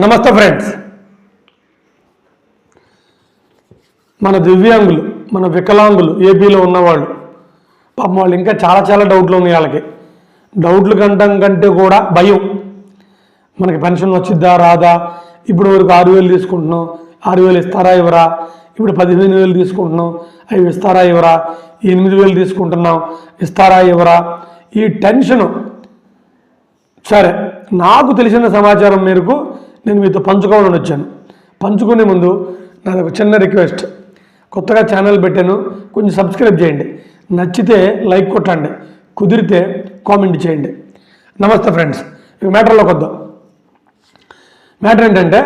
నమస్తే ఫ్రెండ్స్. మన దివ్యాంగులు మన వికలాంగులు ఏపీలో ఉన్నవాళ్ళు పాపం వాళ్ళు ఇంకా చాలా చాలా డౌట్లు ఉన్నాయి వాళ్ళకి. డౌట్లు కంటం కంటే కూడా భయం. మనకి పెన్షన్ వచ్చిద్దా రాదా? ఇప్పుడు వరకు ఆరు వేలు తీసుకుంటున్నాం. ఆరు వేలు ఇస్తారా ఇవ్వరా? ఇప్పుడు పదిహేను వేలు తీసుకుంటున్నాం. అవి ఇస్తారా ఇవ్వరా? ఎనిమిది వేలు తీసుకుంటున్నాం. ఇస్తారా ఇవ్వరా? ఈ టెన్షను సరే నాకు తెలిసిన సమాచారం మేరకు నేను మీతో పంచుకోవాలని వచ్చాను. పంచుకునే ముందు నాది ఒక చిన్న రిక్వెస్ట్. కొత్తగా ఛానల్ పెట్టాను. కొంచెం సబ్స్క్రైబ్ చేయండి. నచ్చితే లైక్ కొట్టండి. కుదిరితే కామెంట్ చేయండి. నమస్తే ఫ్రెండ్స్. ఇక మ్యాటర్లోకి వద్దాం. మ్యాటర్ ఏంటంటే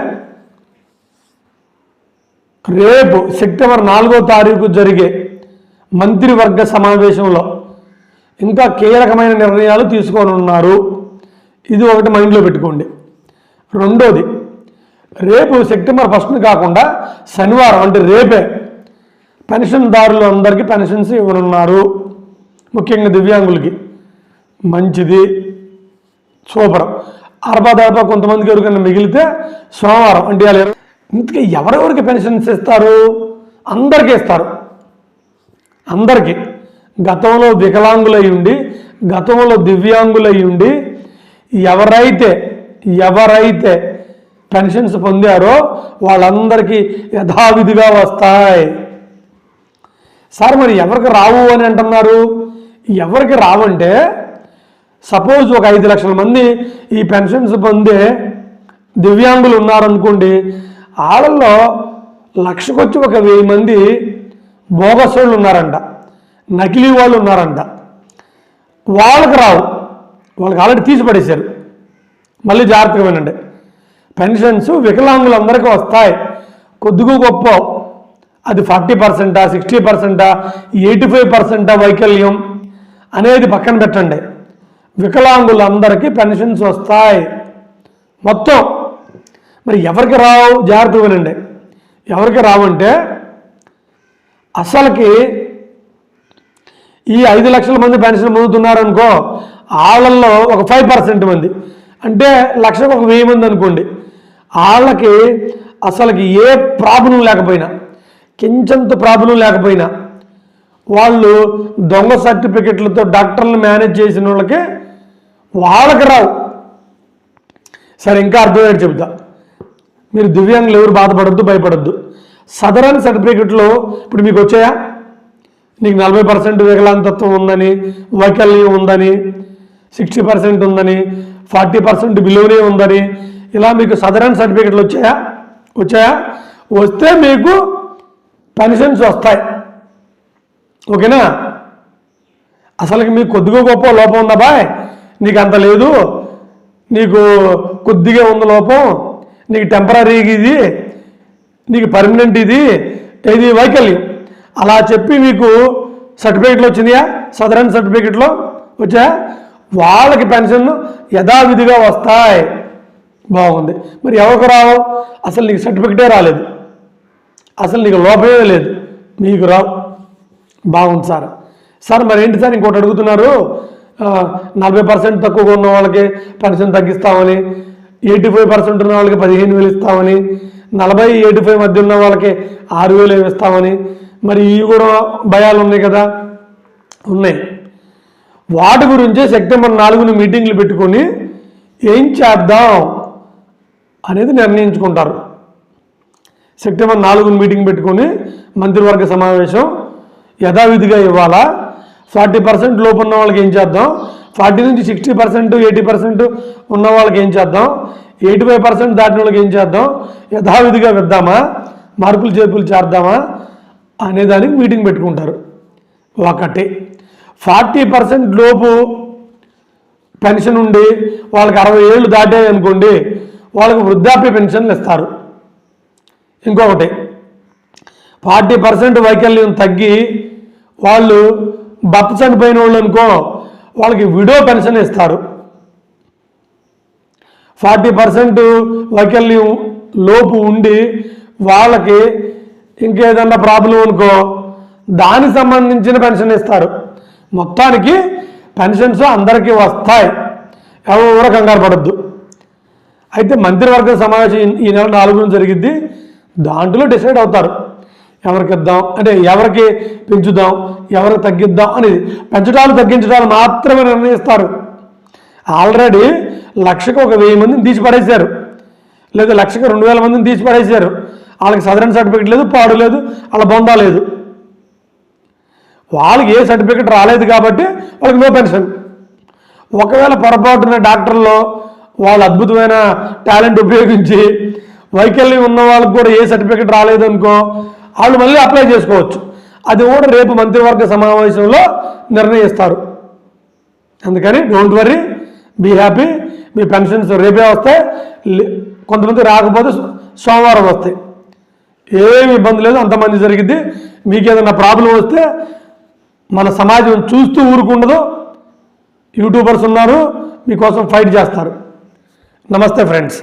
రేపు సెప్టెంబర్ నాలుగో తారీఖు జరిగే మంత్రివర్గ సమావేశంలో ఇంకా కీలకమైన నిర్ణయాలు తీసుకోనున్నారు. ఇది ఒకటి మైండ్లో పెట్టుకోండి. రెండోది రేపు సెప్టెంబర్ ఫస్ట్ని కాకుండా శనివారం అంటే రేపే పెన్షన్దారులు అందరికీ పెన్షన్స్ ఇవ్వనున్నారు. ముఖ్యంగా దివ్యాంగులకి మంచిది సూపర్. అరబా దరబా కొంతమందికి ఎవరికైనా మిగిలితే సోమవారం అంటే వాళ్ళు ఇంతకీ ఎవరెవరికి పెన్షన్స్ ఇస్తారు? అందరికీ ఇస్తారు. అందరికీ. గతంలో వికలాంగులై ఉండి గతంలో దివ్యాంగులై ఉండి ఎవరైతే ఎవరైతే పెన్షన్స్ పొందారో వాళ్ళందరికీ యథావిధిగా వస్తాయి. సార్ మరి ఎవరికి రావు అని అంటున్నారు? ఎవరికి రావంటే సపోజ్ ఒక ఐదు లక్షల మంది ఈ పెన్షన్స్ పొందే దివ్యాంగులు ఉన్నారనుకోండి వాళ్ళల్లో లక్షకొచ్చి ఒక వెయ్యి మంది బోగస్ వాళ్ళు ఉన్నారంట నకిలీ వాళ్ళు ఉన్నారంట. వాళ్ళకి రావు. వాళ్ళకి ఆల్రెడీ తీసి పడేశారు మళ్ళీ జాగ్రత్తగా వినండి. పెన్షన్స్ వికలాంగులందరికీ వస్తాయి. కొద్దిగా గొప్ప. అది ఫార్టీ పర్సెంటా సిక్స్టీ పర్సెంటా ఎయిటీ ఫైవ్ పర్సెంటా వైకల్యం అనేది పక్కన పెట్టండి. వికలాంగులందరికీ పెన్షన్స్ వస్తాయి. మొత్తం. మరి ఎవరికి రావు? జాగ్రత్తగా వినండి. ఎవరికి రావంటే అసలుకి ఈ ఐదు లక్షల మంది పెన్షన్ పొందుతున్నారనుకో వాళ్ళల్లో ఒక ఫైవ్ పర్సెంట్ మంది. అంటే లక్షకు ఒక వెయ్యి మంది అనుకోండి. వాళ్ళకి అసలుకి ఏ ప్రాబ్లం లేకపోయినా కించంత ప్రాబ్లం లేకపోయినా వాళ్ళు దొంగ సర్టిఫికెట్లతో డాక్టర్లు మేనేజ్ చేసిన వాళ్ళకి వాళ్ళకి రావు. సరే ఇంకా అర్థమయ్యేది చెబుతా. మీరు దివ్యాంగులు ఎవరు బాధపడద్దు భయపడద్దు. సదరన్ సర్టిఫికెట్లో ఇప్పుడు మీకు వచ్చాయా? నీకు నలభై పర్సెంట్ వికలాంతత్వం ఉందని వైకల్యం ఉందని సిక్స్టీ పర్సెంట్ ఉందని ఫార్టీ పర్సెంట్ బిలోనే ఉందని. ఇలా మీకు సదరన్ సర్టిఫికెట్లు వచ్చాయా? వచ్చాయా? వస్తే మీకు పెన్షన్స్ వస్తాయి. ఓకేనా? అసలుకి మీకు కొద్దిగా గొప్ప లోపం ఉందా బాయ్? నీకు అంత లేదు. నీకు కొద్దిగా ఉంది లోపం. నీకు టెంపరీ ఇది. నీకు పర్మనెంట్ ఇది. ఇది వైకల్యం. అలా చెప్పి మీకు సర్టిఫికెట్లు వచ్చినాయా? సదరన్ సర్టిఫికెట్లో వచ్చా వాళ్ళకి పెన్షన్ యథావిధిగా వస్తాయి. బాగుంది. మరి ఎవరికి రావు? అసలు నీకు సర్టిఫికెటే రాలేదు. అసలు నీకు లోపమే లేదు. మీకు రావు. బాగుంది సార్. సార్ మరి ఏంటి సార్ ఇంకోటి అడుగుతున్నారు? నలభై పర్సెంట్ తక్కువగా ఉన్న వాళ్ళకి పెన్షన్ తగ్గిస్తామని ఎయిటీ ఫైవ్ పర్సెంట్ ఉన్న వాళ్ళకి పదిహేను వేలు ఇస్తామని నలభై ఎయిటీ ఫైవ్ మధ్య ఉన్న వాళ్ళకి ఆరు వేలు ఇస్తామని మరి ఇవి కూడా భయాలు ఉన్నాయి కదా? ఉన్నాయి. వాటి గురించే సెప్టెంబర్ నాలుగుని మీటింగ్లు పెట్టుకొని ఏం చేద్దాం అనేది నిర్ణయించుకుంటారు. సెప్టెంబర్ నాలుగుని మీటింగ్ పెట్టుకొని మంత్రివర్గ సమావేశం యథావిధిగా ఇవ్వాలా? ఫార్టీ పర్సెంట్ లోపు ఉన్న వాళ్ళకి ఏం చేద్దాం? ఫార్టీ నుంచి సిక్స్టీ పర్సెంట్ ఎయిటీ పర్సెంట్ ఉన్న వాళ్ళకి ఏం చేద్దాం? ఎయిటీ ఫైవ్ పర్సెంట్ దాటిన వాళ్ళకి ఏం చేద్దాం? యథావిధిగా విద్దామా? మార్పులు చేర్పులు చేద్దామా? అనేదానికి మీటింగ్ పెట్టుకుంటారు. ఒకటి. ఫార్టీ పర్సెంట్ లోపు పెన్షన్ ఉండి వాళ్ళకి అరవై ఏళ్ళు దాటాయి అనుకోండి వాళ్ళకి వృద్ధాప్య పెన్షన్లు ఇస్తారు. ఇంకొకటి ఫార్టీ పర్సెంట్ వైకల్యం తగ్గి వాళ్ళు భర్త చనిపోయిన వాళ్ళు అనుకో వాళ్ళకి విడో పెన్షన్ ఇస్తారు. ఫార్టీ పర్సెంట్ వైకల్యం లోపు ఉండి వాళ్ళకి ఇంకేదన్నా ప్రాబ్లం అనుకో దానికి సంబంధించిన పెన్షన్ ఇస్తారు. మొత్తానికి పెన్షన్స్ అందరికీ వస్తాయి. ఎవరు కంగారు పడద్దు. అయితే మంత్రివర్గ సమావేశం ఈ- నెల నాలుగున జరిగిద్ది దాంట్లో డిసైడ్ అవుతారు. ఎవరికి ఇద్దాం? అంటే ఎవరికి పెంచుదాం? ఎవరికి తగ్గిద్దాం? అనేది పెంచడాలు తగ్గించడాలు మాత్రమే నిర్ణయిస్తారు. ఆల్రెడీ లక్షకు ఒక వెయ్యి మందిని తీసి పడేశారు. లేదా లక్షకు రెండు వేల మందిని తీసి పడేశారు. వాళ్ళకి సదరన్ సర్టిఫికేట్ లేదు పాడు లేదు వాళ్ళ బొందా లేదు. వాళ్ళకి ఏ సర్టిఫికెట్ రాలేదు కాబట్టి వాళ్ళకి నో పెన్షన్ ఒకవేళ పొరపాటున డాక్టర్లో వాళ్ళ అద్భుతమైన టాలెంట్ ఉపయోగించి వైకల్యం ఉన్న వాళ్ళకి కూడా ఏ సర్టిఫికెట్ రాలేదు అనుకో వాళ్ళు మళ్ళీ అప్లై చేసుకోవచ్చు. అది కూడా రేపు మంత్రివర్గ సమావేశంలో నిర్ణయిస్తారు. అందుకని డోంట్ వరీ బీ హ్యాపీ మీ పెన్షన్స్ రేపే వస్తాయి. లే- కొంతమంది రాకపోతే సోమవారం వస్తాయి. ఏమి ఇబ్బంది లేదు అంతమంది జరిగింది మీకు ఏదైనా ప్రాబ్లం వస్తే మన సమాజం చూస్తూ ఊరుకుండదు యూట్యూబర్స్ ఉన్నారు మీకోసం ఫైట్ చేస్తారు. నమస్తే ఫ్రెండ్స్.